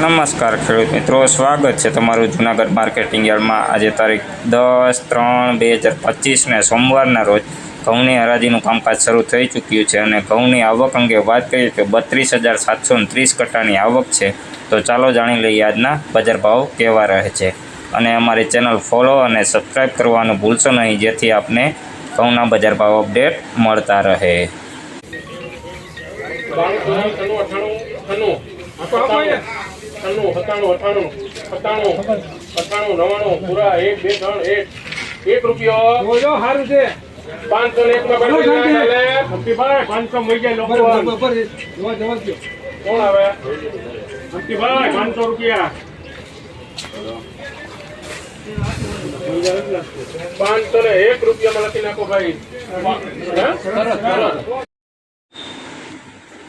નમસ્કાર ખેડૂત મિત્રો, સ્વાગત છે તમારું જુનાગઢ માર્કેટિંગ યાર્ડમાં. આજે તારીખ દસ ત્રણ બે હજાર પચીસને સોમવારના રોજ ઘઉંની હરાજીનું કામકાજ શરૂ થઈ ચૂક્યું છે અને ઘઉંની આવક અંગે વાત કરીએ તો બત્રીસ હજાર સાતસો ત્રીસ કટ્ટાની આવક છે. તો ચાલો જાણી લઈએ આજના બજાર ભાવ કેવા રહે છે. અને અમારી ચેનલ ફોલો અને સબસ્ક્રાઈબ કરવાનું ભૂલશો નહીં, જેથી આપને ઘઉંના બજાર ભાવ અપડેટ મળતા રહે. બાણું અઠાણું અઠાણું અઠાણું સત્તાણું અઠાણું સત્તાણું અઠાણું નવાણું પૂરા એક બે ત્રણ એક. એક રૂપિયો. સારું છે. પાંચસો ને એક માં પાંચસો મળી જાય લોકો કોણ આવે? હંપીભાઈ પાંચસો રૂપિયા. પાંચસો ને એક રૂપિયામાં લખી નાખો ભાઈ.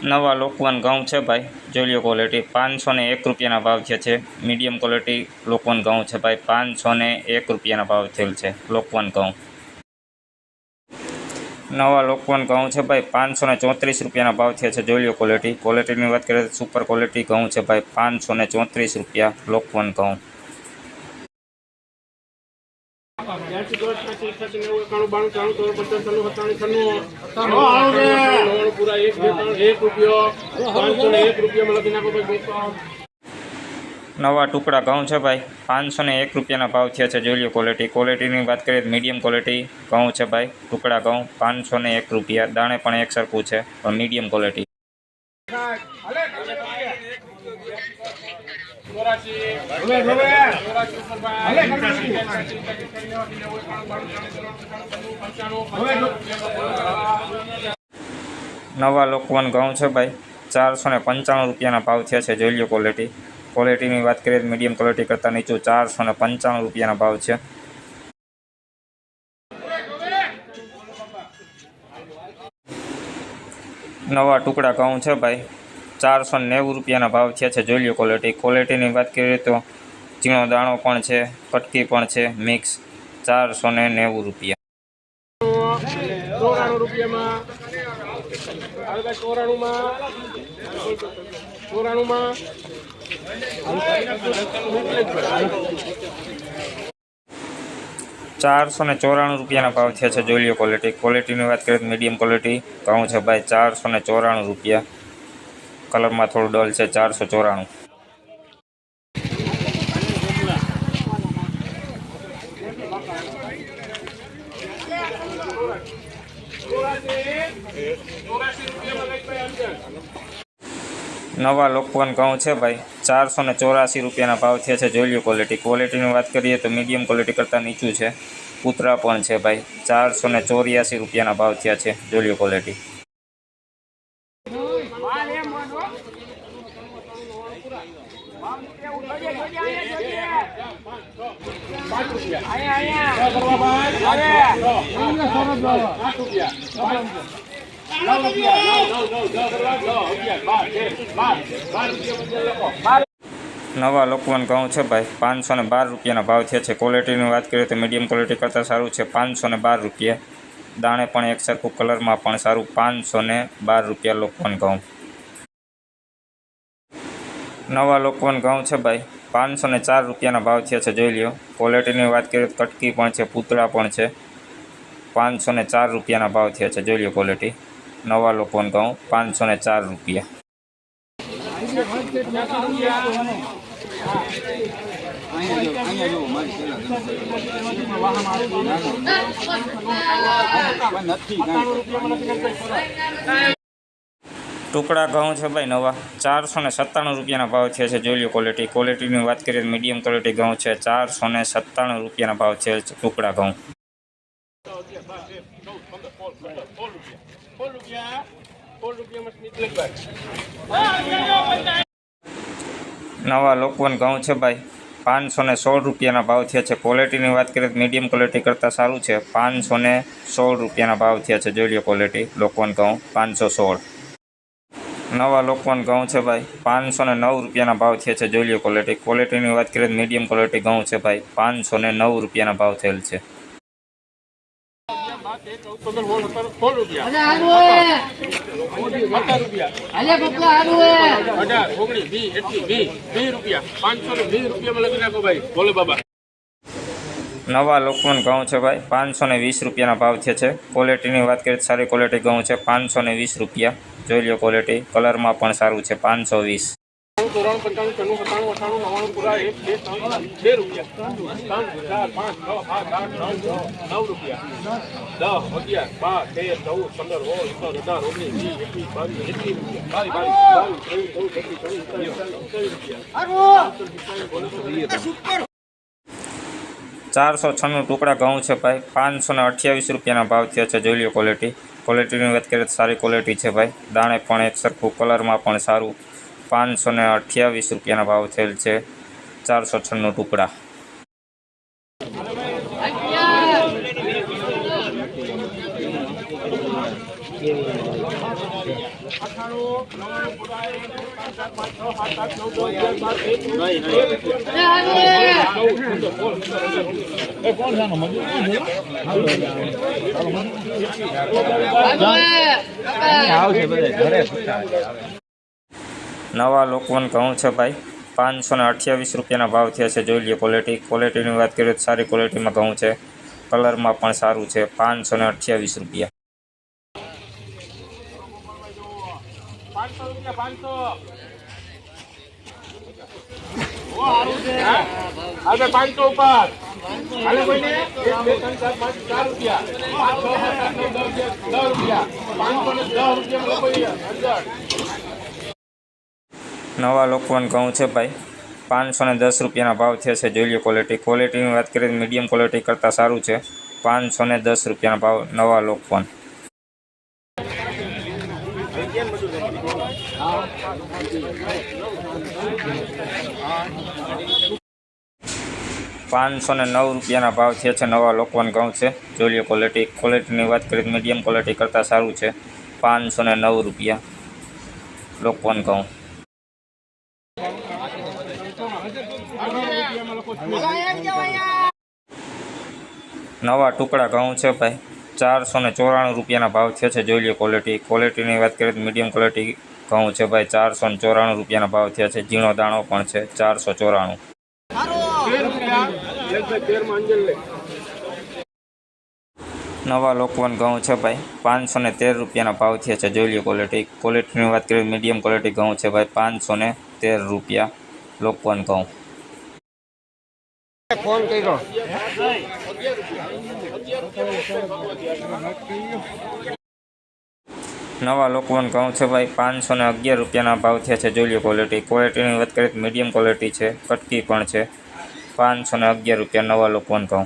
નવા લોકવન ઘઉં છે ભાઈ. જોઈ લો ક્વોલિટી પાંચસો ને એક રૂપિયાના ભાવ જે છે. મીડિયમ ક્વોલિટી લોકવાન ઘઉં છે ભાઈ. પાંચસો ને એક રૂપિયાના ભાવ થયેલ છે લોકવન ઘઉં નવા લોકવન ઘઉં છે ભાઈ. પાંચસો ને ચોત્રીસ રૂપિયાના ભાવ થયા છે. જોઈ લો ક્વોલિટી ક્વોલિટીની વાત કરીએ તો સુપર ક્વોલિટી ઘઉં છે ભાઈ. પાંચસો ને ચોત્રીસ રૂપિયા લોકવન ઘઉં દોઢ નેવું એકાણું બાણું ત્રાણું ચોરું પચાસ સત્તાણું છન્નું નવ્વાણું પૂરા એક બે ત્રણ એક રૂપિયો પાંચસો ને એક રૂપિયામાં લખી નાખો ભાઈ બેસો. નવા ટુકડા ઘઉં છે ભાઈ. પાંચસો ને એક રૂપિયાના ભાવ થયા છે જોઈ લો ક્વોલિટી ક્વોલિટીની વાત કરીએ તો મીડિયમ ક્વોલિટી ઘઉં છે ભાઈ. ટુકડા ઘઉં પાંચસો ને એક રૂપિયા. દાણે પણ એક સરખું છે પણ મીડિયમ ક્વોલિટી ચોરાશી હવે હવે ચોરાશી ઉપર ભાઈ એકાસી, એકાસી, એકાસી, નેવું, નેવું, એકાણું, બાણું, ત્રાણું, ચોરાણું, પંચાણું, પંચાણું, પંચાણું. નવા લોકવન ઘઉં છે ભાઈ. ચારસો ને પંચાણું રૂપિયાના ભાવ થયા છે. જોઈ લો ક્વોલિટી ક્વોલિટીની વાત કરીએ મીડિયમ ક્વોલિટી કરતાં નીચું ચારસો ને પંચાણું રૂપિયાના ભાવ છે. નવા ટુકડા ઘઉં છે ભાઈ. ચારસો નેવું રૂપિયાના ભાવ થયા છે. જોઈ લો ક્વોલિટી ક્વોલિટીની વાત કરીએ તો ઝીણો દાણો પણ છે કટકી પણ છે મિક્સ ચારસો ને નેવું રૂપિયા. ચોરાણું રૂપિયામાં ચોરાણુંમાં ચોરાણુંમાં. ચારસો ને ચોરાણું રૂપિયાના ભાવ થયા છે. જોઈ લો ક્વોલિટી ક્વોલિટીની વાત કરીએ તો મીડિયમ ક્વોલિટી ઘઉં છે ભાઈ ચારસો ને ચોરાણું રૂપિયા. કલરમાં થોડું ડલ છે, ચારસો ચોરાણું. નવા લોકવન ઘઉં છે ભાઈ. ચારસો ને ચોરાસી રૂપિયાના ભાવ થયા છે જોઈ લો ક્વોલિટી ક્વોલિટીની વાત કરીએ તો મીડિયમ ક્વોલિટી કરતાં નીચું છે. કૂતરા પણ છે ભાઈ. ચારસો ને ચોર્યાસી રૂપિયાના ભાવ થયા છે. જોઈ લો ક્વોલિટી આઠ રૂપિયા નવ રૂપિયા નવ નવ નવ દસ કરવા દસ અગિયાર બાર તેર બાર બાર રૂપિયા બદલ લખો નવા લોકવન ઘઉં છે, ભાઈ. પાંચસો ને બાર રૂપિયાના ભાવ થયા છે. ક્વોલિટીની વાત કરીએ તો મીડિયમ ક્વોલિટી કરતાં સારું છે. પાંચસો ને બાર રૂપિયા. દાણે પણ એક સરખું કલરમાં પણ સારું. પાંચસો ને બાર રૂપિયા લોકવાન ઘઉં નવા લોકવન ઘઉં છે ભાઈ. પાંચસો ને ચાર રૂપિયાના ભાવ થયા છે, જોઈ લ્યો. ક્વોલિટીની વાત કરીએ તો કટકી પણ છે, પૂતળા પણ છે. પાંચસો ને ચાર રૂપિયાના ભાવ થયા છે, જોઈ લ્યો ક્વોલિટી નવા લોકવન ઘઉં પાંચસો ને ચાર રૂપિયા. ટુકડા ઘઉં છે ભાઈ નવા. ચારસો ને સત્તાણું રૂપિયાના ભાવ થયા છે જોઈ લો ક્વોલિટી ક્વોલિટીની વાત કરીએ તો મીડિયમ ક્વોલિટી ઘઉં છે. ચારસો ને સત્તાણું રૂપિયાના ભાવ છે ટુકડા ઘઉં. નવા લોકવન ઘઉં છે ભાઈ. પાંચસો ને સોળ રૂપિયાના ભાવ થયા છે. ક્વોલિટીની વાત કરીએ તો મીડિયમ ક્વોલિટી કરતાં સારું છે. પાંચસો ને સોળ રૂપિયાના ભાવ થયા છે. જોઈ લો ક્વોલિટી લોકવન ઘઉં, પાંચસો સોળ. નવા લોકવન ઘઉં છે ભાઈ. પાંચસો ને નવ રૂપિયાના ભાવ થયા છે, જોઈ લો ક્વોલિટી ક્વોલિટીની વાત કરીએ તો મીડિયમ ક્વોલિટી ઘઉં છે ભાઈ. પાંચસો ને નવ રૂપિયાના ભાવ થયેલ છે. રૂપિયા. બાબા. નવા લોકવન ઘઉં છે ભાઈ, પાંચસો ને વીસ રૂપિયાના ભાવ થયા છે. ક્વોલિટીની વાત કરીએ સારી ક્વોલિટી ઘઉં છે, પાંચસો ને વીસ રૂપિયા. જોઈ લો ક્વોલિટી કલરમાં પણ સારું છે, પાંચસો વીસ. ચારસો છન્નું ટુકડા ઘઉં છે ભાઈ. પાંચસો ને અઠ્યાવીસ રૂપિયાના ભાવ થયા છે. જોઈ લો ક્વોલિટી ક્વોલિટીની વાત કરીએ તો સારી ક્વોલિટી છે ભાઈ. દાણે પણ એક સરખું કલરમાં પણ સારું. પાંચસો ને અઠ્યાવીસ રૂપિયાના ભાવ થયેલ છે. ચારસો છન્નું ટુકડા. નવા લોકવન ઘઉં છે ભાઈ. પાંચસો ને અઠ્યાવીસ રૂપિયાના ભાવ થયા છે. જોઈ લઈએ ક્વોલિટી ક્વોલિટીની વાત કરીએ તો સારી ક્વોલિટીમાં ઘઉં છે. કલરમાં પણ સારું છે. પાંચસો ને અઠ્યાવીસ રૂપિયા. રૂપિયા પાંચસો ઉપર. હાલે નવ, દસ દસ રૂપિયા. પાંચસો ને દસ રૂપિયા લોકો નવા લોકવન કહું છે ભાઈ. પાંચસો ને દસ રૂપિયાના ભાવ થયા છે. જોઈ લો ક્વોલિટી ક્વોલિટીની વાત કરીએ મીડિયમ ક્વોલિટી કરતાં સારું છે. પાંચસો ને દસ રૂપિયાના ભાવ નવા લોકવન. પાંચસો ને નવ રૂપિયાના ભાવ થયા છે. નવા લોકવન ઘઉં છે. જોઈ લો ક્વોલિટી ક્વોલિટીની વાત કરીએ મીડિયમ ક્વોલિટી કરતાં સારું છે. પાંચસો ને નવ રૂપિયા લોકવન ઘઉં. નવા ટુકડા ઘઉં છે ભાઈ. ચારસો ને ચોરાણું રૂપિયાના ભાવ છે છે, જોઈ લઈએ ક્વોલિટી ક્વોલિટીની વાત કરીએ તો મીડિયમ ક્વોલિટી ઘઉં છે ભાઈ, ચારસો ને ચોરાણું રૂપિયાના ભાવ થયા છે. ઝીણો દાણો પણ છે, ચારસો ચોરાણું. નવા લોકવન ઘઉં છે ભાઈ, પાંચસો ને તેર રૂપિયાના ભાવ થયા છે, જોઈ લઈએ ક્વોલિટી ક્વોલિટીની વાત કરીએ મીડિયમ ક્વોલિટી ઘઉં છે ભાઈ, પાંચસો ને તેર રૂપિયા લોકવન ઘઉં. નવા લોકવન ઘઉં છે ભાઈ, પાંચસો ને અગિયાર રૂપિયાના ભાવ થયા છે જોઈ લો ક્વોલિટી ક્વોલિટીની વાત કરીએ તો મીડિયમ ક્વોલિટી છે, કટકી પણ છે. પાંચસો ને અગિયાર રૂપિયા નવા લોકવન ઘઉં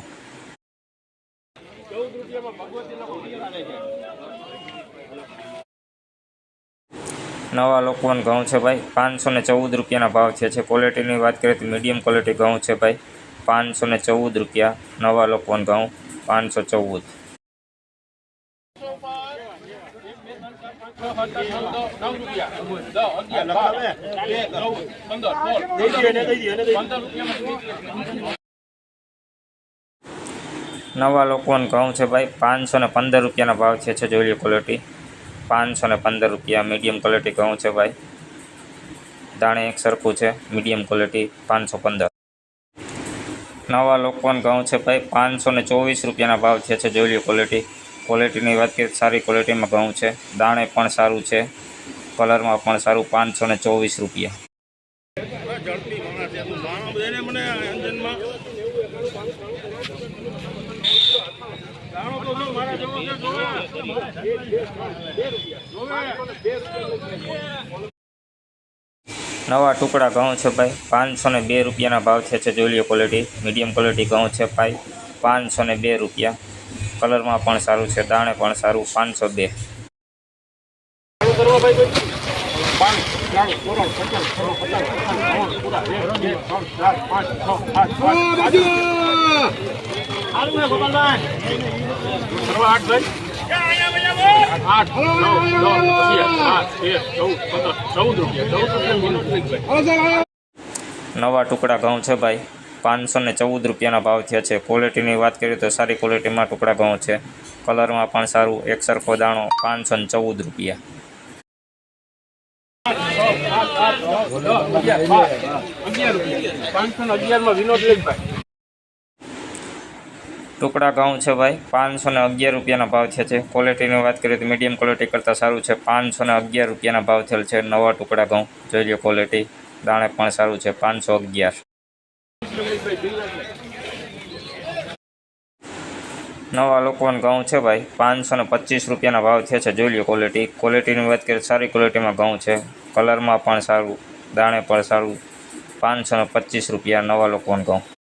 નવા લોકવન ઘઉં છે ભાઈ, પાંચસો ને ચૌદ રૂપિયાના ભાવ થયા છે. ક્વોલિટીની વાત કરીએ તો મીડિયમ ક્વોલિટી ઘઉં છે ભાઈ, પાંચસો ને ચૌદ રૂપિયા નવા લોકવન ઘઉં પાંચસો ચૌદ. નવ લોકોને ઘઉં છે ભાઈ, પાંચસો ને પંદર રૂપિયાના ભાવ છે જોઈ લો ક્વોલિટી પાંચસો ને પંદર રૂપિયા મીડિયમ ક્વોલિટી ઘઉં છે ભાઈ. દાણે એક સરખું છે મીડિયમ ક્વોલિટી પાંચસો પંદર. નવા લોકવન ઘઉં છે ભાઈ. પાંચસો ને ચોવીસ રૂપિયાના ભાવ છે છે જોઈ લો ક્વોલિટી ક્વોલિટીની વાત કરીએ સારી ક્વોલિટીમાં ઘઉં છે. દાણે પણ સારું છે. કલરમાં પણ સારું. પાંચસો ને ચોવીસ રૂપિયા. નવા ટુકડા ઘઉં છે ભાઈ. પાંચસો ને બે રૂપિયાના ભાવ છે છે જોઈ લો ક્વોલિટી, મીડિયમ ક્વોલિટી ઘઉં છે ભાઈ. પાંચસો ને બે રૂપિયા. કલરમાં પણ સારું છે, દાણે પણ સારું, પાંચસો બે. આઠ ભાઈ. નવ ટુકડા ઘઉં છે ભાઈ. પાંચસો ને ચૌદ રૂપિયાના ભાવ થયા છે. ક્વોલિટીની વાત કરીએ તો સારી ક્વોલિટીમાં ટુકડા ઘઉં છે. કલરમાં પણ સારું. એક સરખો દાણો પાંચસો ને ચૌદ રૂપિયા. પાંચસો અગિયારમાં વિનોદ લેખભાઈ ટુકડા ઘઉં છે ભાઈ. પાંચસો ને અગિયાર રૂપિયાના ભાવ થયા છે. ક્વોલિટીની વાત કરીએ તો મીડિયમ ક્વોલિટી કરતાં સારું છે. પાંચસો ને અગિયાર રૂપિયાના ભાવ થયેલ છે નવા ટુકડા ઘઉં જોઈ લો ક્વોલિટી દાણે પણ સારું છે. પાંચસો અગિયાર. નવા લોકોને ઘઉં છે ભાઈ. પાંચસો ને પચીસ રૂપિયાના ભાવ થયા છે. જોઈ લો ક્વોલિટી ક્વોલિટીની વાત કરીએ સારી ક્વોલિટીમાં ઘઉં છે. કલરમાં પણ સારું. દાણે પણ સારું. પાંચસો ને પચીસ રૂપિયા નવા લોકોને ઘઉં